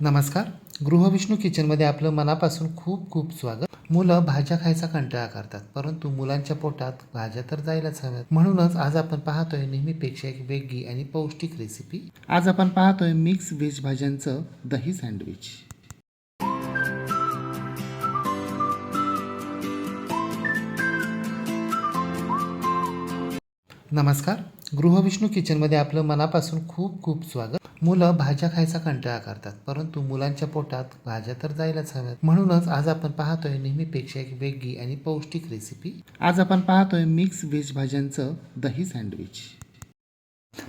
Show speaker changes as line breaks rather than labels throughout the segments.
नमस्कार. गृहविष्णू किचनमध्ये आपलं मनापासून खूप खूप स्वागत. मुलं भाज्या खायचा कंटाळा करतात परंतु मुलांच्या पोटात भाज्या तर जायलाच हव्यात. म्हणूनच आज आपण पाहतोय नेहमीपेक्षा एक वेगळी आणि पौष्टिक रेसिपी आज आपण पाहतोय मिक्स व्हेज भाज्यांचं दही सँडविच नमस्कार. गृहविष्णू किचनमध्ये आपलं मनापासून खूप खूप स्वागत. मुलं भाज्या खायचा कंटाळा करतात परंतु मुलांच्या पोटात भाज्या तर जायलाच हव्यात. म्हणूनच आज आपण पाहतोय नेहमीपेक्षा एक वेगळी आणि पौष्टिक रेसिपी आज आपण पाहतोय मिक्स व्हेज भाज्यांचं दही सँडविच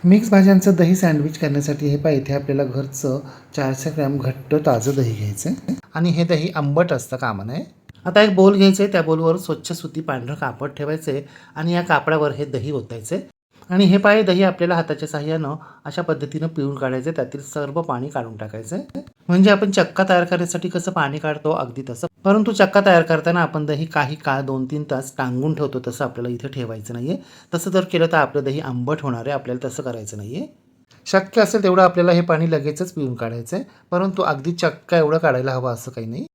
मिक्स भाज्यांचं दही सँडविच करण्यासाठी हे पाहिजे आपल्याला घरचं चारशे ग्रॅम घट्ट ताजं दही घ्यायचं आहे आणि हे दही आंबट असतं कामा नये आता एक बोल घ्यायचं आहे त्या बोलवर स्वच्छ सुती पांढरं कापड ठेवायचं आहे आणि या कापडावर हे दही ओतायचं आहे आणि हे पाय दही आपल्याला हाताच्या साह्यानं अशा पद्धतीनं पिळून काढायचं. त्यातील सर्व पाणी काढून टाकायचं. म्हणजे आपण चक्का तयार करण्यासाठी कसं पाणी काढतो? अगदी तसं. परंतु चक्का तयार करताना आपण दही काही काळ दोन तीन तास टांगून ठेवतो. तसं आपल्याला इथे ठेवायचं नाही आहे तसं जर केलं तर आपलं दही आंबट होणार आहे. आपल्याला तसं करायचं नाही आहे शक्य असेल तेवढं आपल्याला हे पाणी लगेचच पिऊन काढायचं आहे. परंतु अगदी चक्का एवढं काढायला हवं असं काही नाही.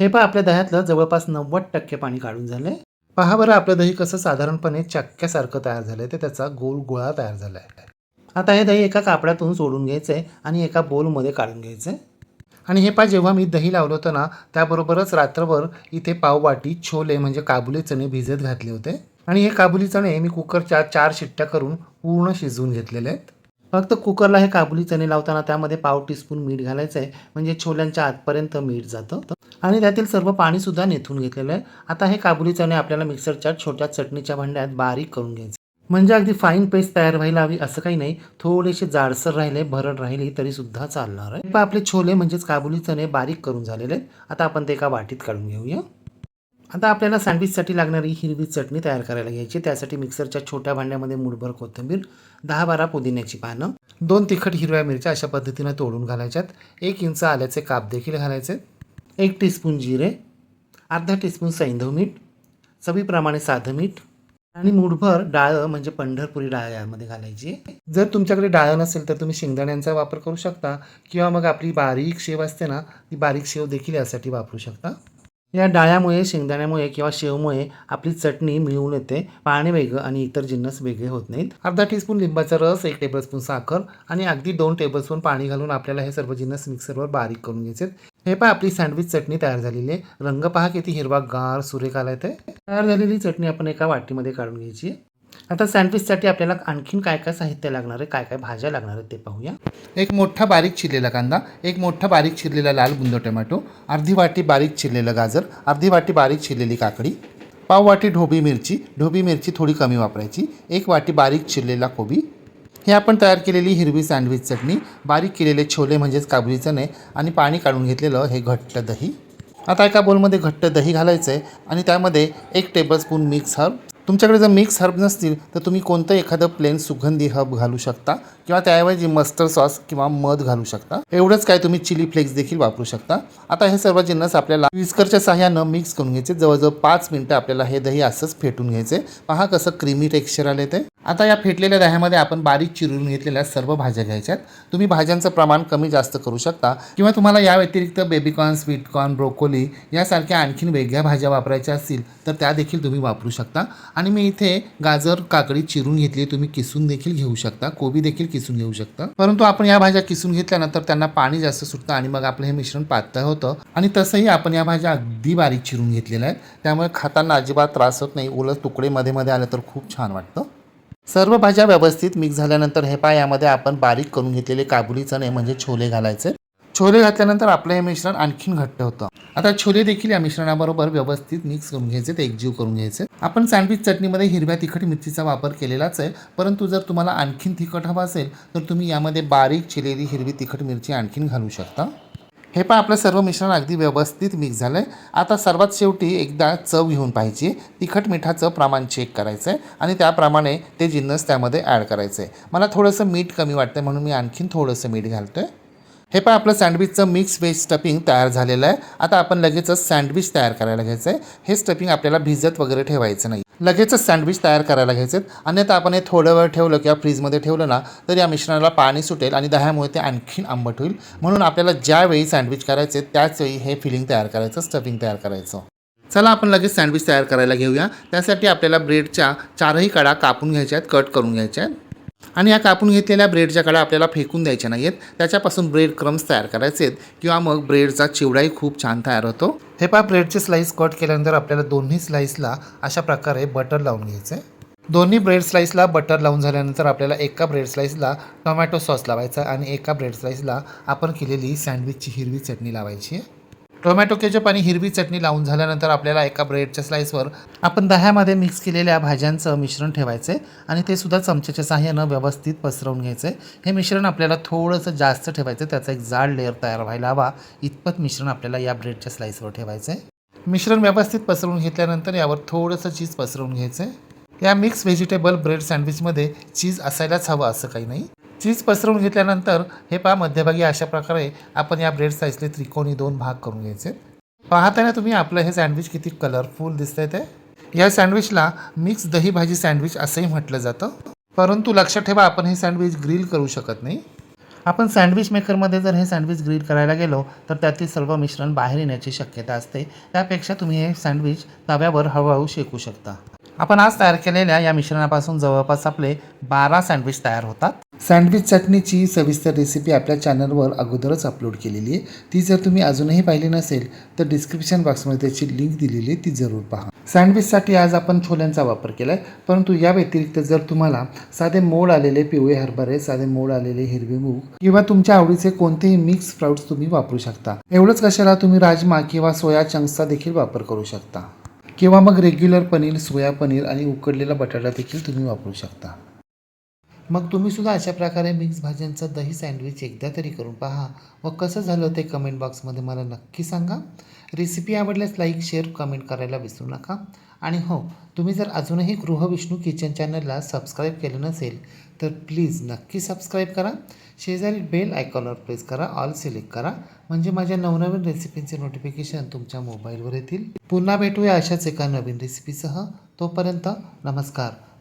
हे पहा आपल्या दह्यातलं जवळपास नव्वद टक्के पाणी काढून झालं आहे पहा बरं आपलं दही कसं साधारणपणे चक्क्यासारखं तयार झालं आहे तर त्याचा गोल गोळा तयार झाला आहे आता हे दही एका कापडातून सोडून घ्यायचं आहे आणि एका बोलमध्ये काढून घ्यायचं आहे आणि हे पहा जेव्हा मी दही लावलं होतं ना त्याबरोबरच रात्रभर इथे पाववाटी छोले म्हणजे काबुली चणे भिजत घातले होते. आणि हे काबुली चणे मी कुकरच्या चार शिट्ट्या करून पूर्ण शिजवून घेतलेले आहेत. फक्त कुकरला हे काबुली चणे लावताना त्यामध्ये पाव टीस्पून मीठ घालायचं आहे म्हणजे छोल्यांच्या आतपर्यंत मीठ जातं. आणि त्यातील सर्व पाणीसुद्धा नेथून घेतलेलं आहे. आता हे काबुली चणे आपल्याला मिक्सरच्या छोट्या चटणीच्या भांड्यात बारीक करून घ्यायचे. म्हणजे अगदी फाईन पेस्ट तयार व्हायला हवी असं काही नाही. थोडेसे जाडसर राहिले भरड राहिली तरी सुद्धा चालणार आहे. पण आपले छोले म्हणजेच काबुली चणे बारीक करून झालेले आहेत. आता आपण ते एका वाटीत काढून घेऊया. आता आपल्याला सँडविचसाठी लागणारी हिरवी चटणी तयार करायला घ्यायची. त्यासाठी मिक्सरच्या छोट्या भांड्यामध्ये मुठभर कोथिंबीर दहा बारा पुदिन्याची पानं दोन तिखट हिरव्या मिरच्या अशा पद्धतीनं तोडून घालायच्यात. एक इंच आल्याचे काप देखील घालायचे. एक टीस्पून जिरे अर्धा टीस्पून सैंधव मीठ चवीप्रमाणे साधं मीठ आणि मुठभर डाळ म्हणजे पंढरपुरी डाळ यामध्ये घालायची. जर तुमच्याकडे डाळ नसेल तर तुम्ही शेंगदाण्यांचा वापर करू शकता किंवा मग आपली बारीक शेव असते ना ती बारीक शेव देखील यासाठी वापरू शकता. या डाळ्यामुळे शेंगदाण्यामुळे किंवा शेवमुळे आपली चटणी मिळून येते पाणी वेगळं आणि इतर जिन्नस वेगळे होत नाहीत. अर्धा टीस्पून लिंबाचा रस एक टेबलस्पून साखर आणि अगदी दोन टेबलस्पून पाणी घालून आपल्याला हे सर्व जिन्नस मिक्सरवर बारीक करून घ्यायचे हे पहा आपली सँडविच चटणी तयार झालेली आहे. रंग पहा किती हिरवा गार सुरेख आला ते तयार झालेली चटणी आपण एका वाटीमध्ये काढून घ्यायची आहे. आता सँडविचसाठी आपल्याला आणखीन काय काय साहित्य लागणार आहे काय काय भाज्या लागणार आहेत ते पाहूया. एक मोठा बारीक चिरलेला कांदा एक मोठा बारीक चिरलेला लाल बुंद टोमॅटो अर्धी वाटी बारीक चिरलेलं गाजर अर्धी वाटी बारीक चिरलेली काकडी पाव वाटी ढोबी मिरची ढोबी मिरची थोडी कमी वापरायची एक वाटी बारीक चिरलेला कोबी हे आपण तयार केलेली हिरवी सँडविच चटणी बारीक केलेले छोले म्हणजेच काबुली चणे आणि पाणी काढून घेतलेलं हे घट्ट दही. आता एका बोलमध्ये घट्ट दही घालायचं आहे आणि त्यामध्ये एक टेबलस्पून मिक्स हर्ब तुमच्याकडे जर मिक्स हर्ब नसतील तर तुम्ही कोणतं एखादं प्लेन सुगंधी हर्ब घालू शकता? किंवा त्याऐवजी मस्टर्ड सॉस किंवा मध घालू शकता? एवढंच काय तुम्ही चिली फ्लेक्स देखील वापरू शकता. आता हे सर्व जिन्नस आपल्याला विस्करच्या सहाय्यानं मिक्स करून घ्यायचे. जवळजवळ पाच मिनटं आपल्याला हे दही असंच फेटून घ्यायचे. पहा कसं क्रीमी टेक्स्चर आले ते. आता या फेटलेल्या दह्यामध्ये आपण बारीक चिरून घेतलेल्या सर्व भाज्या घ्यायच्यात. तुम्ही भाज्यांचं प्रमाण कमी जास्त करू शकता. किंवा तुम्हाला या व्यतिरिक्त बेबीकॉर्न स्वीटकॉर्न ब्रोकोली यासारख्या आणखीन वेगळ्या भाज्या वापरायच्या असतील तर त्या देखील तुम्ही वापरू शकता. आणि मी इथे गाजर काकडी चिरून घेतली. तुम्ही किसून देखील घेऊ शकता. कोबी देखील किसून घेऊ शकता. परंतु आपण या भाज्या किसून घेतल्यानंतर त्यांना पाणी जास्त सुटतं आणि मग आपलं हे मिश्रण पातळ होतं. आणि तसंही आपण या भाज्या अगदी बारीक चिरून घेतलेल्या आहेत. त्यामुळे खाताना अजिबात त्रास होत नाही. उलट तुकडे मध्ये मध्ये आले तर खूप छान वाटतं. सर्व भाज्या व्यवस्थित मिक्स झाल्यानंतर हे पाय यामध्ये आपण बारीक करून घेतलेले काबुली चणे म्हणजे छोले घालायचे. छोले घातल्यानंतर आपलं हे मिश्रण आणखीन घट्ट होतं. आता छोले देखील या मिश्रणाबरोबर व्यवस्थित मिक्स करून घ्यायचे ते एकजीव करून घ्यायचे. आपण सँडविच चटणीमध्ये हिरव्या तिखट मिरचीचा वापर केलेलाच आहे. परंतु जर तुम्हाला आणखीन तिखट हवा असेल तर तुम्ही यामध्ये बारीक चिलेली हिरवी तिखट मिरची आणखीन घालू शकता. हे पण आपलं सर्व मिश्रण अगदी व्यवस्थित मिक्स झालं आहे आता सर्वात शेवटी एकदा चव घेऊन पाहिजे तिखट मिठाचं प्रमाण चेक करायचं आहे आणि त्याप्रमाणे ते जिन्नस त्यामध्ये ॲड करायचं आहे मला थोडंसं मीठ कमी वाटतं म्हणून मी आणखीन थोडंसं मीठ घालतो आहे हे पण आपलं सँडविचचं मिक्स व्हेज स्टफिंग तयार झालेलं आहे. आता आपण लगेचच सँडविच तयार करायला घ्यायचं आहे. हे स्टफिंग आपल्याला भिजत वगैरे ठेवायचं नाही. लगेचच सँडविच तयार करायला घ्यायचे आहेत. अन्यथा आपण हे थोडं वेळ ठेवलं किंवा फ्रीजमध्ये ठेवलं ना तर या मिश्रणाला पाणी सुटेल आणि दह्यामुळे ते आणखीन आंबट होईल. म्हणून आपल्याला ज्यावेळी सँडविच करायचे त्याचवेळी हे फिलिंग तयार करायचं स्टफिंग तयार करायचं. चला आपण लगेच सँडविच तयार करायला घेऊया. त्यासाठी आपल्याला ब्रेडच्या चारही कडा कापून घ्यायच्या आहेत कट करून घ्यायच्या आहेत. आणि या कापून घेतलेल्या ब्रेडच्या कडा आपल्याला फेकून द्यायच्या नाही आहेत त्याच्यापासून ब्रेड क्रम्स तयार करायचे आहेत किंवा मग ब्रेडचा चिवडाही खूप छान तयार होतो. हे पहा ब्रेडचे स्लाईस कट केल्यानंतर आपल्याला दोन्ही स्लाईसला अशा प्रकारे बटर लावून घ्यायचं आहे दोन्ही ब्रेड स्लाईसला बटर लावून झाल्यानंतर आपल्याला एका ब्रेड स्लाईसला टोमॅटो सॉस लावायचा आणि एका ब्रेड स्लाईसला आपण केलेली सँडविचची हिरवी चटणी लावायची आहे. टोमॅटो केचप आणि हिरवी चटणी लावून झाल्यानंतर आपल्याला एका ब्रेडच्या स्लाईसवर आपण दह्यामध्ये मिक्स केलेल्या भाज्यांचं मिश्रण ठेवायचं आहे आणि ते सुद्धा चमच्याच्या साह्यानं व्यवस्थित पसरवून घ्यायचं. आहे हे मिश्रण आपल्याला थोडंसं जास्त ठेवायचं त्याचा एक जाड लेअर तयार व्हायला हवा. इतपत मिश्रण आपल्याला या ब्रेडच्या स्लाईसवर ठेवायचं. आहे मिश्रण व्यवस्थित पसरवून घेतल्यानंतर यावर थोडंसं चीज पसरवून घ्यायचं. आहे या मिक्स व्हेजिटेबल ब्रेड सँडविचमध्ये चीज असायलाच हवं असं काही नाही. चीज पसरवून घेतल्यानंतर हे पहा मध्यभागी अशा प्रकारे आपण या ब्रेड साईजले त्रिकोणी दोन भाग करून घ्यायचे. पाहताना तुम्ही आपलं हे सँडविच किती कलरफुल दिसतंय ते. या सँडविचला मिक्स दही भाजी सँडविच असंही म्हटलं जातं. परंतु लक्षात ठेवा आपण हे सँडविच ग्रिल करू शकत नाही. आपण सँडविच मेकरमध्ये जर हे सँडविच ग्रिल करायला गेलो तर त्यातील सर्व मिश्रण बाहेर येण्याची शक्यता असते. त्यापेक्षा तुम्ही हे सँडविच तव्यावर हळूहळू शेकू शकता. आपण आज तयार केलेल्या या मिश्रणापासून जवळपास आपले बारा सँडविच तयार होतात. सँडविच चटणीची सविस्तर रेसिपी आपल्या चॅनलवर अगोदरच अपलोड केलेली आहे. ती जर तुम्ही अजूनही पाहिली नसेल तर डिस्क्रिप्शन बॉक्समध्ये त्याची लिंक दिलेली आहे ती जरूर पहा. सँडविचसाठी आज आपण छोल्यांचा वापर केला आहे परंतु या व्यतिरिक्त जर तुम्हाला साधे मोड आलेले पिवळे हरभरे साधे मोड आलेले हिरवे मूग किंवा तुमच्या आवडीचे कोणतेही मिक्स फ्राऊट्स तुम्ही वापरू शकता. एवढंच कशाला तुम्ही राजमा किंवा सोया चंक्सचा देखील वापर करू शकता. किंवा मग रेग्युलर पनीर सोया पनीर आणि उकडलेला बटाटा देखील तुम्ही वापरू शकता. मग तुम्ही सुद्धा अशा प्रकारे मिक्स भाज्यांचं दही सँडविच एकदा तरी करून पहा. व कसं झालं ते कमेंट बॉक्समध्ये मला नक्की सांगा. रेसिपी आवडल्यास लाईक शेअर कमेंट करायला विसरू नका. आणि हो तुम्ही जर अजूनही गृहविष्णू किचन चॅनलला सबस्क्राईब केलं नसेल तर प्लीज नक्की सबस्क्राईब करा. शेजारी बेल आयकॉनवर प्रेस करा ऑल सिलेक्ट करा. म्हणजे माझ्या नवनवीन रेसिपींचे नोटिफिकेशन तुमच्या मोबाईलवर येतील. पुन्हा भेटूया अशाच एका नवीन रेसिपीसह तोपर्यंत नमस्कार.